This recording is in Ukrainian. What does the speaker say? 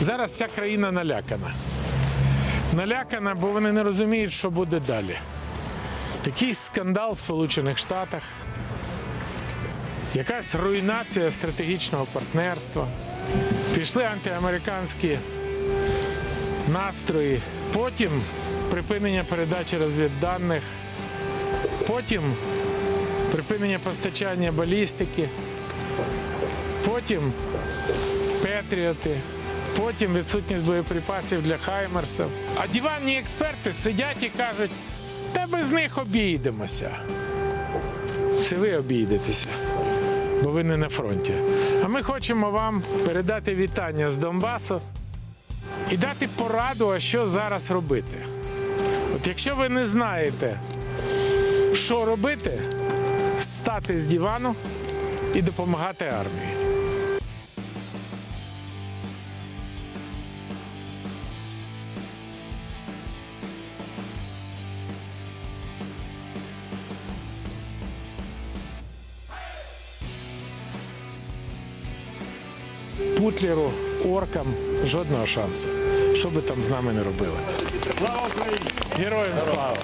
Зараз вся країна налякана. Налякана, бо вони не розуміють, що буде далі. Якийсь скандал в Сполучених Штатах, якась руйнація стратегічного партнерства, пішли антиамериканські настрої, потім припинення передачі розвідданих, потім припинення постачання балістики, потім Петріоти, потім відсутність боєприпасів для Хаймерсів. А диванні експерти сидять і кажуть, та без них обійдемося. Це ви обійдетеся, бо ви не на фронті. А ми хочемо вам передати вітання з Донбасу і дати пораду, а що зараз робити. От якщо ви не знаєте, що робити, встати з дивану і допомагати армії. Путлеру, оркам жодного шансу. Що би там з нами не робили. Слава Україні! Героям слава!